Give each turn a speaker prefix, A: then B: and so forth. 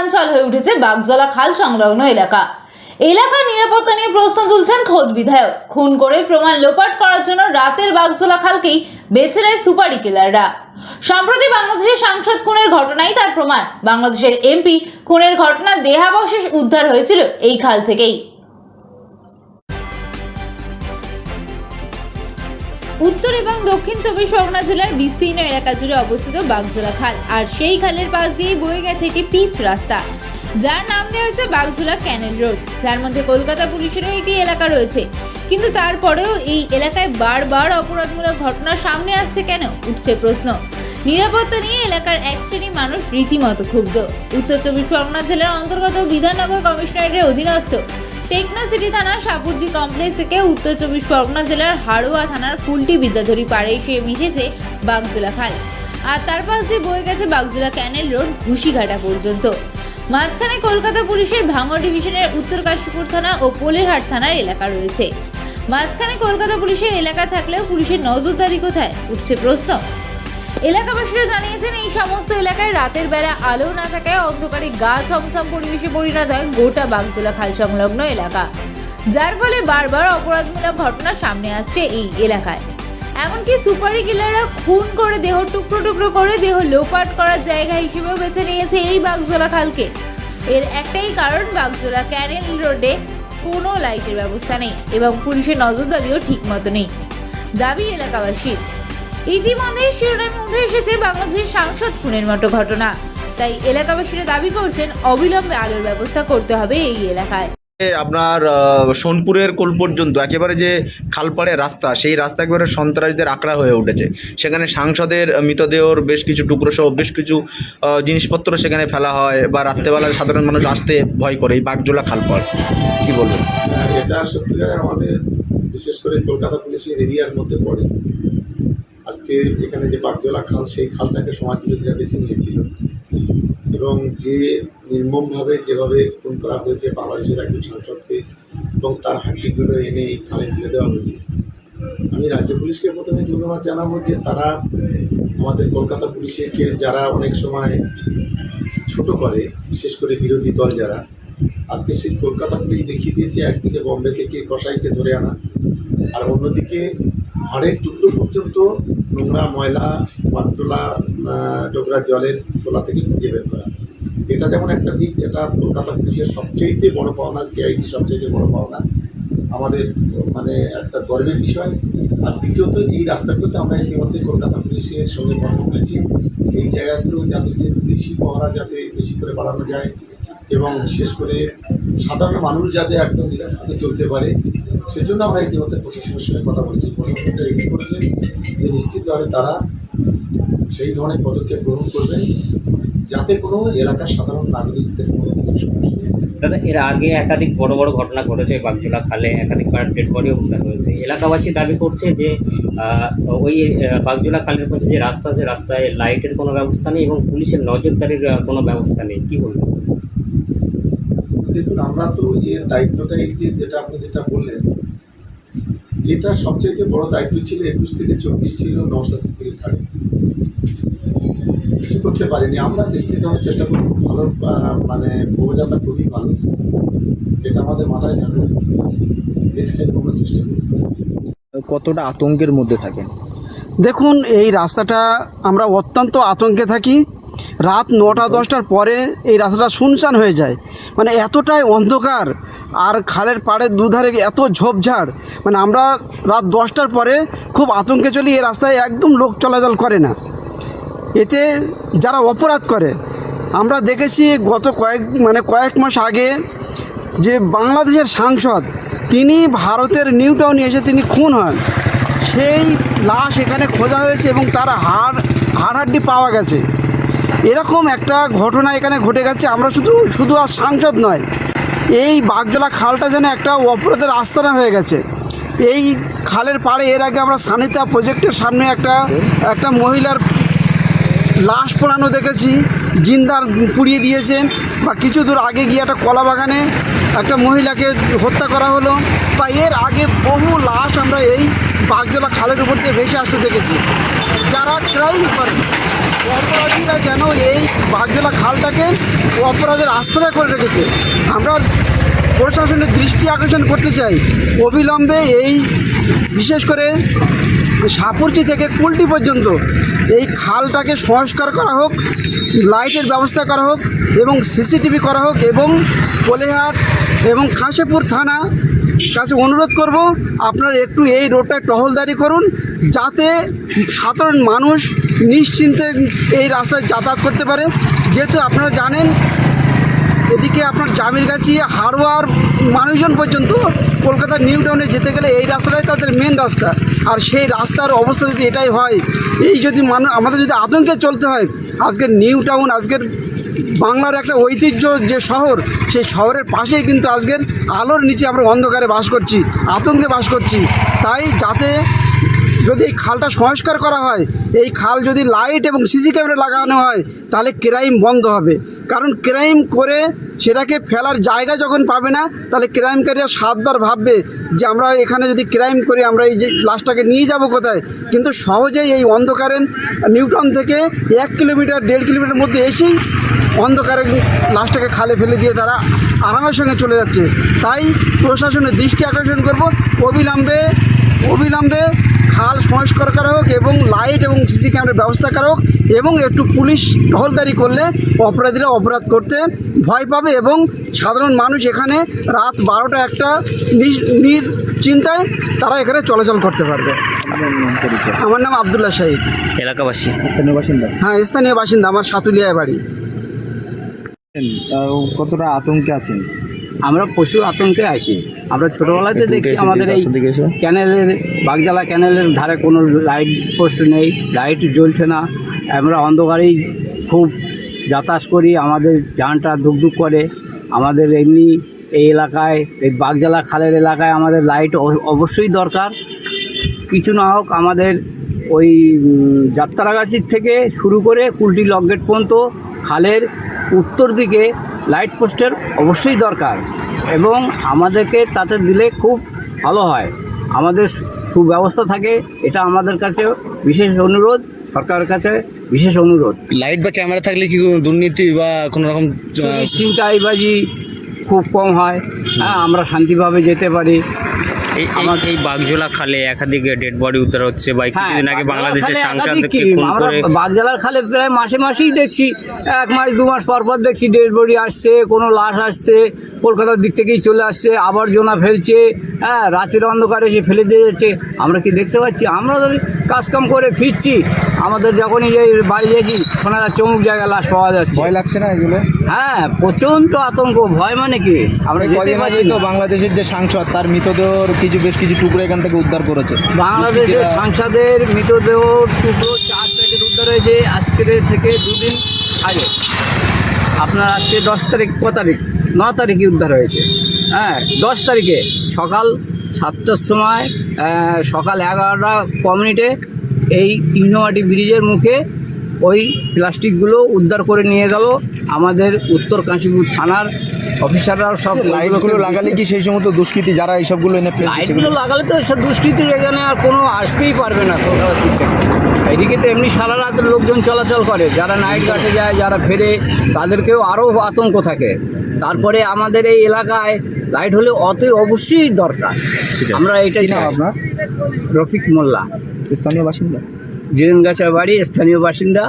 A: চঞ্চল হয়ে উঠেছে বাগজলা খাল সংলগ্ন এলাকা। এলাকার নিরাপত্তা নিয়ে প্রশ্ন তুলছেন খোদ বিধায়ক। খুন করে প্রমাণ লোপাট করার জন্য রাতের বাগজলা খালকেই বেছে নেয় সুপারি কিলাররা। সম্প্রতি বাংলাদেশের সাংসদ খুনের ঘটনাই তার প্রমাণ। বাংলাদেশের এমপি খুনের ঘটনা দেহাবশেষ উদ্ধার হয়েছিল এই খাল থেকেই। উত্তর এবং দক্ষিণ চব্বিশ পরগনা জেলার বিস্তীর্ণ এলাকা জুড়ে অবস্থিত বাগজোলা খাল। আর সেই খালের পাশ দিয়ে বয়ে গেছে একটি পিচ রাস্তা। যার নাম দেওয়া হয়েছে বাগজোলা ক্যানেল রোড। যার মধ্যে কলকাতা পুলিশেরও একটি এলাকা রয়েছে। কিন্তু তারপরেও এই এলাকায় বারবার অপরাধমূলক ঘটনা সামনে আসছে কেন? উঠছে প্রশ্ন। নিরাপত্তা নিয়ে এলাকার এক শ্রেণি মানুষ রীতিমতো ক্ষুব্ধ। উত্তর চব্বিশ পরগনা জেলার অন্তর্গত বিধাননগর কমিশনারেটের অধীনস্থ টেকনো সিটি থানা সাপুরজি কমপ্লেক্স থেকে উত্তর চব্বিশ পরগনা জেলার হাড়োয়া থানার কুলটি বিদ্যাধরী পাড়ে এসে মিশেছে বাগজোলা খাল। আর তার পাশ দিয়ে বয়ে গেছে বাগজোলা ক্যানেল রোড ঘুষিঘাটা পর্যন্ত। মাঝখানে কলকাতা পুলিশের ভাঙড় ডিভিশনের উত্তর কাশীপুর থানা ও পোলেরহাট থানার এলাকা রয়েছে। মাঝখানে কলকাতা পুলিশের এলাকা থাকলেও পুলিশের নজরদারি কোথায়? উঠছে প্রশ্ন। এলাকাবাসীরা জানিয়েছেন, এই সমস্ত এলাকায় রাতের বেলা আলো না থাকায় অন্ধকারে গা ছমছম পরিবেশে পরিণত হয় গোটা বাগজোলা খাল সংলগ্ন এলাকা। যার ফলে বারবার অপরাধমূলক ঘটনা সামনে আসছে এই এলাকায়। এমনকি সুপারি কিলাররা খুন করে দেহ টুকরো টুকরো করে দেহ লোপাট করার জায়গা হিসেবেও বেছে নিয়েছে এই বাগজোলা খালকে। এর একটাই কারণ, বাগজোলা ক্যানেল রোডে কোনো লাইটের ব্যবস্থা নেই এবং পুলিশের নজরদারিও ঠিক মতো নেই। দাবি এলাকাবাসীর। ইতিমধ্যে শিরোনামে উঠে এসেছে বাংলাদেশের সাংসদ খুনের মতো ঘটনা। তাই এলাকাবাসীরা দাবি করছেন অবিলম্বে আলোর ব্যবস্থা করতে হবে এই এলাকায়।
B: আপনার সোনপুরের কোল পর্যন্ত একেবারে যে খালপাড়ে রাস্তা সেই রাস্তা একেবারে সন্ত্রাসীদের আঁকড়া হয়ে উঠেছে। সেখানে সাংসদের মৃতদেহর বেশ কিছু টুকরো সহ বেশ কিছু জিনিসপত্র সেখানে ফেলা হয় বা রাত্রেবেলায় সাধারণ মানুষ আসতে ভয় করে এই বাগজোলা খালপাড়। কি বলবেন?
C: এটা সত্যিকারে আমাদের বিশেষ করে কলকাতা পুলিশের এরিয়ার মধ্যে পড়ে। আজকে এখানে যে বাগজোলা খাল, সেই খালটাকে সমাজ বিরোধীরা বেছে নিয়েছিল। এবং যে নির্মমভাবে যেভাবে খুন করা হয়েছে বাংলাদেশের একজন সাংসদকে এবং তার হাড্ডিগুলো এনে এই খালে ফেলে দেওয়া হয়েছে। আমি রাজ্য পুলিশকে প্রথমে ধন্যবাদ জানাব যে তারা আমাদের কলকাতা পুলিশকে যারা অনেক সময় ছোট করে, বিশেষ করে বিরোধী দল যারা, আজকে সেই কলকাতা পুলিশ দেখিয়ে দিয়েছে, একদিকে বম্বে থেকে কসাইকে ধরে আনা, আর অন্যদিকে হাড়ের টুকরো পর্যন্ত নোংরা ময়লা পাটটোলা ডোকরা জলের তোলা থেকে খুঁজে বের করা। এটা যেমন একটা দিক, এটা কলকাতা পুলিশের সবচেয়েতে বড় পাওনা, সিআইডি সবচেয়ে বড় পাওনা। আমাদের মানে একটা গর্বের বিষয়। আর দ্বিতীয়ত, এই রাস্তাগুলোতে আমরা ইতিমধ্যে কলকাতা পুলিশের সঙ্গে কথা বলেছি এই জায়গাগুলো যাতে যে বেশি পহরা যাতে বেশি করে বাড়ানো যায় এবং বিশেষ করে সাধারণ মানুষ যাতে একদম নিরাপদে চলতে পারে সেজন্য আমরা ইতিমধ্যে প্রশাসনের সঙ্গে কথা বলেছি প্রশাসনটা এগ্রি করেছে যে নিশ্চিতভাবে তারা সেই ধরনের পদক্ষেপ গ্রহণ করবেন যাতে কোনো এলাকার সাধারণ নাগরিকদের কোনো সমস্যা
D: দাদা এর আগে একাধিক বড় বড় ঘটনা ঘটেছে বাগজোলা খালে একাধিকবার ডেড বডিও উদ্ধার হয়েছে। এলাকাবাসী দাবি করছে যে ওই বাগজোলা খালের পাশে যে রাস্তা আছে রাস্তায় লাইটের কোনো ব্যবস্থা নেই এবং পুলিশের নজরদারির কোনো ব্যবস্থা নেই। কী বলব
C: দেখুন আমরা তো এর দায়িত্বটা এই যে যেটা আপনি যেটা বললেন এটা সবচেয়ে বড় দায়িত্ব ছিল একুশ থেকে চব্বিশ ছিল নশা সিদ্দিকের ঘাড়ে। কিছু করতে পারিনি। আমরা নিশ্চিত হওয়ার চেষ্টা করব। ভালো মানে প্রবোজালটা খুবই ভালো। এটা আমাদের মাথায় থাকবে। নেক্সট টাইম আমরা চেষ্টা করি
B: কতটা আতঙ্কের মধ্যে থাকেন?
E: দেখুন, এই রাস্তাটা আমরা অত্যন্ত আতঙ্কে থাকি। রাত নটা দশটার পরে এই রাস্তাটা শুনশান হয়ে যায়। মানে এতটাই অন্ধকার, আর খালের পাড়ের দুধারে এত ঝোপঝাড়। মানে আমরা রাত দশটার পরে খুব আতঙ্কে চলি, এই রাস্তায় একদম লোক চলাচল করে না। এতে যারা অপরাধ করে, আমরা দেখেছি গত কয়েক মানে কয়েক মাস আগে যে বাংলাদেশের সাংসদ, তিনি ভারতের নিউ টাউনে এসে তিনি খুন হন। সেই লাশ এখানে খোঁজা হয়েছে এবং তার হাড় হাড় হাড্ডি পাওয়া গেছে। এরকম একটা ঘটনা এখানে ঘটে গেছে, আমরা শুধু শুধু আর সাংসদ নয়, এই বাগজলা খালটা যেন একটা অপরাধের আস্তানা হয়ে গেছে। এই খালের পাড়ে এর আগে আমরা সানিতা প্রজেক্টের সামনে একটা একটা মহিলার লাশ পোড়ানো দেখেছি, জিন্দার পুড়িয়ে দিয়েছে, বা কিছু দূর আগে গিয়ে একটা কলা বাগানে একটা মহিলাকে হত্যা করা হলো, বা এর আগে বহু লাশ আমরা এই বাগজলা খালের উপর দিয়ে ভেসে আসতে দেখেছি। যারা ক্রাইম করে, অপরাধীরা যেন এই বাগজলা খালটাকে অপরাধের আশ্রয় করে রেখেছে। আমরা প্রশাসনের দৃষ্টি আকর্ষণ করতে চাই। অবিলম্বে এই, বিশেষ করে সাপুরটি থেকে কুলটি পর্যন্ত এই খালটাকে সংস্কার করা হোক, লাইটের ব্যবস্থা করা হোক এবং সিসিটিভি করা হোক এবং কোলেহাট এবং খাসেপুর থানা কাছে অনুরোধ করব, আপনারা একটু এই রোডটায় টহলদারি করুন যাতে সাধারণ মানুষ নিশ্চিন্তে এই রাস্তায় যাতায়াত করতে পারে। যেহেতু আপনারা জানেন এদিকে আপনার জামিরগাছি, হারোয়ার মানুষজন পর্যন্ত কলকাতার নিউ টাউনে যেতে গেলে এই রাস্তাটাই তাদের মেন রাস্তা। আর সেই রাস্তার অবস্থা যদি এটাই হয়, এই যদি মানুষ আমাদের যদি আতঙ্কে চলতে হয়, আজকের নিউ টাউন, আজকের বাংলার একটা ঐতিহ্য যে শহর, সেই শহরের পাশেই কিন্তু আজকের আলোর নিচে আমরা অন্ধকারে বাস করছি, আতঙ্কে বাস করছি। তাই যাতে যদি এই খালটা সংস্কার করা হয়, এই খাল যদি লাইট এবং সিসি ক্যামেরা লাগানো হয়, তাহলে ক্রাইম বন্ধ হবে। কারণ ক্রাইম করে সেটাকে ফেলার জায়গা যখন পাবে না, তাহলে ক্রাইমকারীরা সাতবার ভাববে যে আমরা এখানে যদি ক্রাইম করি, আমরা এই যে লাশটাকে নিয়ে যাব কোথায়? কিন্তু সহজেই এই অন্ধকারে নিউটন থেকে এক কিলোমিটার, দেড় কিলোমিটার মধ্যে এসেই অন্ধকারে লাশটাকে খালে ফেলে দিয়ে তারা আরামের সঙ্গে চলে যাচ্ছে। তাই প্রশাসনের দৃষ্টি আকর্ষণ করব। অবিলম্বে অবিলম্বে খাল সংস্কার করা হোক এবং লাইট এবং সিসি ক্যামেরার ব্যবস্থা করা হোক এবং একটু পুলিশ টহলদারি করলে অপরাধীরা অপরাধ করতে ভয় পাবে এবং সাধারণ মানুষ এখানে রাত বারোটা একটা চিন্তায় তারা এখানে চলাচল করতে পারবে। আমার নাম আবদুল্লাহ শাহিদ।
D: এলাকাবাসী।
B: স্থানীয় বাসিন্দা?
E: হ্যাঁ স্থানীয় বাসিন্দা আমার সাতুলিয়ায় বাড়ি।
B: কতটা আতঙ্কে আছেন?
F: আমরা প্রচুর আতঙ্কে আছি। আমরা ছোটোবেলাতে দেখছি আমাদের এই ক্যানেলের বাগজালা ক্যানেলের ধারে কোনো লাইট পোস্ট নেই লাইট জ্বলছে না। আমরা অন্ধকারেই খুব যাতায়াত করি আমাদের জানটা দুকদুক করে। আমাদের এমনি এই এলাকায় এই বাগজালা খালের এলাকায় আমাদের লাইট অবশ্যই দরকার। কিছু না হোক আমাদের ওই যাত্রাগাছির থেকে শুরু করে কুলটি লকগেট পর্যন্ত খালের উত্তর দিকে লাইট পোস্টের অবশ্যই দরকার এবং আমাদেরকে তাতে দিলে খুব ভালো হয়। আমাদের সুব্যবস্থা থাকে এটা আমাদের কাছে বিশেষ অনুরোধ সরকারের কাছে বিশেষ অনুরোধ।
B: লাইট বা ক্যামেরা থাকলে কি কোনো দুর্নীতি বা কোনো রকম
F: ছিনতাইবাজি খুব কম হয়। হ্যাঁ আমরা শান্তিভাবে যেতে পারি।
D: এই এই- এই বাগজোলা খালে একাধিক ডেড বডি উদ্ধার হচ্ছে বা
F: হ্যাঁ,
D: কিছুদিন আগে বাংলাদেশের সাংসদকে খুন করে
F: বাগজালার খালে প্রায় মাসে মাসেই দেখছি এক মাস দু মাস পর পর দেখছি ডেড বডি আসছে কোনো লাশ আসছে। কলকাতার দিক থেকেই চলে আসছে আবর্জনা ফেলছে হ্যাঁ রাতের অন্ধকারে এসে ফেলে দিয়ে যাচ্ছে। আমরা কি দেখতে পাচ্ছি? আমরা কাজকাম করে ফিরছি আমাদের যখনই যে বাড়ি যাচ্ছে অমুক জায়গায় লাশ পাওয়া যাচ্ছে।
B: ভয় লাগছে না এগুলো?
F: হ্যাঁ প্রচণ্ড আতঙ্ক ভয় মানে কি? আমরা যেতে পারছি
B: তো বাংলাদেশের যে সাংসদ তার মৃতদেহর কিছু বেশ কিছু টুকরো এখান থেকে উদ্ধার করেছে।
F: বাংলাদেশের সাংসদের মৃতদেহ টুকরো চার প্যাকেট উদ্ধার হয়েছে। আজকের থেকে দুদিন আগে। আপনার আজকে দশ তারিখ ক তারিখ? ন তারিখে উদ্ধার হয়েছে। হ্যাঁ দশ তারিখে সকাল সাতটার সময় সকাল এগারোটা ক মিনিটে এই ইনোয়াটি ব্রিজের মুখে ওই প্লাস্টিকগুলো উদ্ধার করে নিয়ে গেল। আমাদের উত্তর কাশীপুর থানার অফিসাররাও সব
B: লাইটগুলো লাগালে কি সেই সমস্ত দুষ্কৃতী যারা এইসবগুলো এনে
F: লাইটগুলো লাগালে তো সব দুষ্কৃতির এখানে আর কোনো আসতেই পারবে না। কলকাতার দিক থেকে এদিকে তো এমনি সারা রাত লোকজন চলাচল করে। যারা নাইট গার্ডে যায় যারা ফেরে তাদেরকেও আরও আতঙ্ক থাকে। তারপরে আমাদের এই এলাকায় লাইট হলে অতি অবশ্যই দরকার। আমরা এটাই
B: আপনার?
F: রফিক মোল্লা।
B: স্থানীয় বাসিন্দা?
F: জিরেনগাছার বাড়ি স্থানীয় বাসিন্দা।